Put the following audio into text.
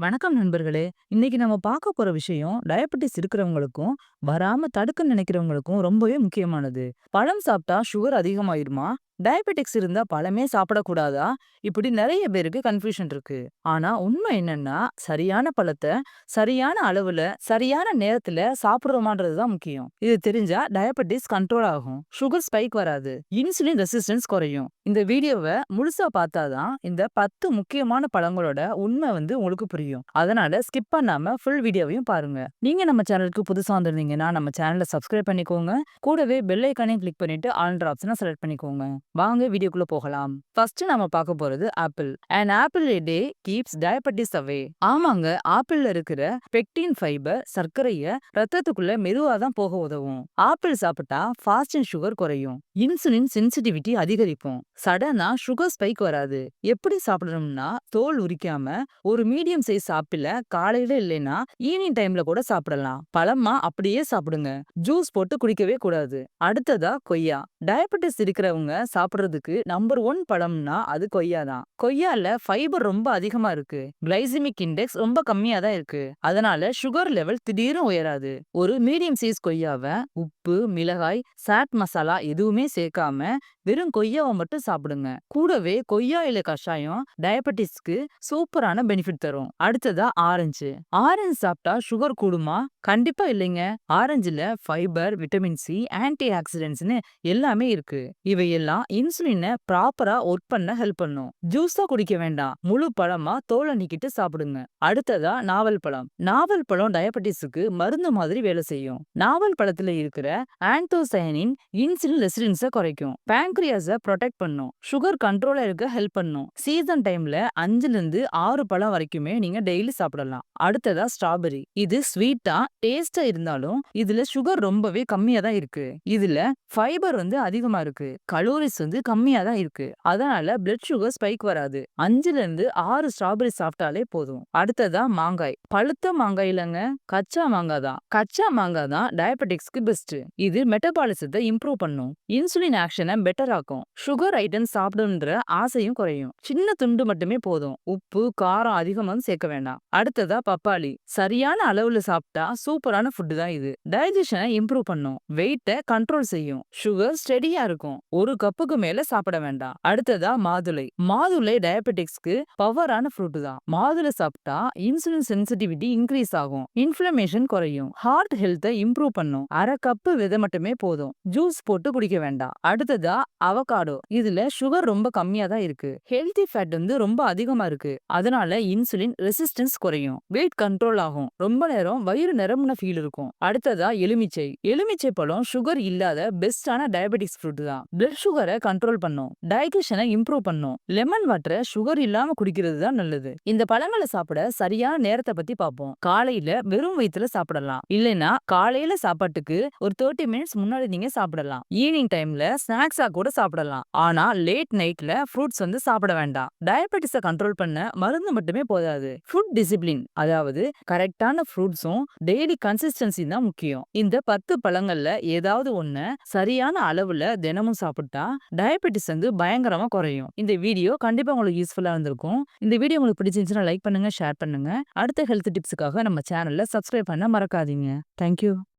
வணக்கம் நண்பர்களே! இன்னைக்கு நம்ம பார்க்க போற விஷயம் டயபெட்டிஸ் இருக்கிறவங்களுக்கும், வராம தடுக்க நினைக்கிறவங்களுக்கும் ரொம்பவே முக்கியமானது. பழம் சாப்பிட்டா சுகர் அதிகமாயிருமா? டயபெட்டிக்ஸ் இருந்தா பழமே சாப்பிடக்கூடாதா? இப்படி நிறைய பேருக்கு கன்ஃப்யூஷன் இருக்கு. ஆனா உண்மை என்னன்னா, சரியான பழத்த சரியான அளவுல, சரியான நேரத்துல சாப்பிடுறோமான்றது தான் முக்கியம். இது தெரிஞ்சா டயபெட்டிஸ் கண்ட்ரோல் ஆகும். சுகர் ஸ்பைக் வராது. இன்சுலின் ரெசிஸ்டன்ஸ் குறையும். இந்த வீடியோவ முழுசா பார்த்தா தான் இந்த 10 முக்கியமான பழங்களோட உண்மை வந்து உங்களுக்கு புரியும். அதனால ஸ்கிப் பண்ணாம ஃபுல் வீடியோவையும் பாருங்க. நீங்க நம்ம சேனலுக்கு புதுசா வந்திருந்தீங்கன்னா, நம்ம சேனல சப்ஸ்கிரைப் பண்ணிக்கோங்க. கூடவே பெல் ஐக்கானையும் கிளிக் பண்ணிட்டு ஆல்ன்ற ஆப்ஷன செலக்ட் பண்ணிக்கோங்க. வாங்க வீடியோக்குள்ள போகலாம். ஃபர்ஸ்ட் நாம பார்க்க போறது apple. And apple day keeps diabetes away. ஆமாங்க, ஆப்பிள்ல இருக்கிற பெக்டின் ஃபைபர் சர்க்கரைய ரத்தத்துக்குள்ள மெதுவா தான் போக உதவும். ஆப்பிள் சாப்பிட்டா ஃபாஸ்டிங் சுகர் குறையும். இன்சுலின் சென்சிட்டிவிட்டி அதிகரிக்கும். சடனா சுகர் ஸ்பைக் வராது. எப்படி சாப்பிடணும்னா, தோல் உரிக்காம ஒரு மீடியம் சைஸ் ஆப்பிள காலையில இல்லைன்னா ஈவினிங் டைம்ல கூட சாப்பிடலாம். பழமா அப்படியே சாப்பிடுங்க. ஜூஸ் போட்டு குடிக்கவே கூடாது. அடுத்ததா கொய்யா. டயபெட்டிஸ் இருக்கிறவங்க சாப்பிடுறதுக்கு நம்பர் ஒன் பழம்னா அது கொய்யா தான். கொய்யால ஃபைபர் ரொம்ப அதிகமா இருக்கு. கிளைசிமிக் இண்டெக்ஸ் ரொம்ப கம்மியா தான் இருக்கு. அதனால சுகர் லெவல் திடீர்னு உயராது. ஒரு மீடியம் சைஸ் கொய்யாவ உப்பு, மிளகாய், சாட் மசாலா எதுவுமே சேர்க்காம வெறும் கொய்யாவ மட்டும் சாப்பிடுங்க. கூடவே கொய்யா இலை கஷாயம் டயபெட்டிஸ்க்கு சூப்பரான பெனிஃபிட் தரும். அடுத்ததா ஆரஞ்சு. ஆரஞ்சு சாப்பிட்டா சுகர் கூடுமா? கண்டிப்பா இல்லைங்க. ஆரஞ்சுல ஃபைபர், விட்டமின் சி, ஆன்டி ஆக்சிடென்ட்ஸ்னு எல்லாமே இருக்கு. இவையெல்லாம் இன்சுலின ப்ராப்பரா ஒர்க் பண்ண ஹெல்ப் பண்ணும். ஜூஸா குடிக்க வேண்டாம். முழு பழமா தோலை நீக்கிட்டு சாப்பிடுங்க. அடுத்ததா நாவல் பழம். நாவல் பழம் டயபெட்டிஸுக்கு மருந்து மாதிரி வேலை செய்யும். நாவல் பழத்துல இருக்கிற ஆந்தோசயனின் இன்சுலின் ரெசிடென்ஸை குறைக்கும். பேங்க்ரியாஸை ப்ரொடெக்ட் பண்ணும். சுகர் கண்ட்ரோலா இருக்க ஹெல்ப் பண்ணும். சீசன் டைம்ல அஞ்சுல இருந்து ஆறு பழம் வரைக்குமே நீங்க டெய்லி சாப்பிடலாம். அடுத்ததா ஸ்ட்ராபெரி இது ஸ்வீட்டா, டேஸ்டா இருந்தாலும் இதுல சுகர் ரொம்பவே கம்மியா தான் இருக்கு. இதுல ஃபைபர் வந்து அதிகமா இருக்கு. கலோரிஸ் வந்து கம்மியா தான் இருக்கு. அதனால பிளட் சுகர் ஸ்பைக் வராது. அஞ்சுல இருந்து ஆறு ஸ்ட்ராபெரி சாப்பிட்டாலே போதும். அடுத்ததா மாங்காய். பழுத்த மாங்காய் இல்லைங்க கச்சா மாங்காய் தான். கச்சா மாங்காய் தான் டயபெட்டிக்ஸ்க்கு பெஸ்ட். இது மெட்டபாலிசத்தை இம்ப்ரூவ் பண்ணும். இன்சுலின் ஆக்ஷனை பெட்டர் ஆக்கும். சுகர் ஐட்டம் சாப்பிடணுன்ற ஆசையும் குறையும். சின்ன துண்டு மட்டுமே போதும். உப்பு, காரம் அதிகமா சேர்க்க வேண்டாம். அடுத்ததா பப்பாளி. சரியான அளவுல சாப்பிட்டா சூப்பரான ஃபுட்டு தான் இது. டைஜஷனை இம்ப்ரூவ் பண்ணும். வெயிட்ட கண்ட்ரோல் செய்யும். சுகர் ஸ்டெடியா இருக்கும். ஒரு கப்புக்கு மேல சாப்பிட வேண்டாம். அடுத்ததா மாதுளை. மாதுளை டயபெட்டிக்ஸ்க்கு பவரான ஃப்ரூட் தான். மாதுளை சாப்பிட்டா இன்சுலின் சென்சிட்டிவிட்டி இன்க்ரீஸ் ஆகும். இன்ஃப்ளமேஷன் குறையும். ஹார்ட் ஹெல்த்தை இம்ப்ரூவ் பண்ணும். அரை கப்பு விதை மட்டுமே போதும். ஜூஸ் போட்டு குடிக்க வேண்டாம். அடுத்ததா அவகாடோ. இதுல சுகர் ரொம்ப கம்மியா தான் இருக்கு. ஹெல்தி ஃபேட் வந்து ரொம்ப அதிகமா இருக்கு. அதனால இன்சுலின் ரெசிஸ்டன்ஸ் குறையும். வெயிட் கண்ட்ரோல் ஆகும். ரொம்ப நேரம் வயிறு நிரம்பின ஃபீல் இருக்கும். அடுத்ததா எலுமிச்சை. எலுமிச்சை பழம் சுகர் இல்லாத பெஸ்டான டயபெட்டிக்ஸ் ஃப்ரூட் தான். பிளட் சுகரை கண்ட்ரோல் பண்ணும். டைஜஷனை இம்ப்ரூவ் பண்ணும். லெமன் வாட்டரை சுகர் இல்லாம குடிக்கிறது தான் நல்லது. இந்த பழங்களை சாப்பிட சரியான நேரத்தை பத்தி பார்ப்போம். காலையில வெறும் வயிற்றுல சாப்பிடலாம். இல்லைன்னா காலையில சாப்பாட்டுக்கு ஒரு 30 மினிட்ஸ் முன்னாடி நீங்க சாப்பிடலாம். ஈவினிங் டைம்ல ஸ்நாக்ஸா கூட சாப்பிடலாம். ஆனா லேட் நைட்ல ஃப்ரூட்ஸ் வந்து சாப்பிட வேண்டாம். டயபெட்டிஸ கண்ட்ரோல் பண்ண மருந்து மட்டுமே போதாது. ஃபுட் டிசிப்ளின் அதாவது கரெக்டான ஃப்ரூட்ஸும் டெய்லி கன்சிஸ்டன்சி தான் முக்கியம். இந்த 10 பழங்கள்ல ஏதாவது ஒண்ணு சரியான அளவுல தினமும் சாப்பிட்டா டயபெட்டிஸ் வந்து பயங்கரமா குறையும். இந்த வீடியோ கண்டிப்பா உங்களுக்கு யூஸ்ஃபுல்லா இருந்திருக்கும். இந்த வீடியோ உங்களுக்கு பிடிச்சிருந்துச்சுன்னா லைக் பண்ணுங்க, ஷேர் பண்ணுங்க. அடுத்த ஹெல்த் டிப்ஸுக்காக நம்ம சேனல்ல சப்ஸ்கிரைப் பண்ண மறக்காதீங்க. Thank you.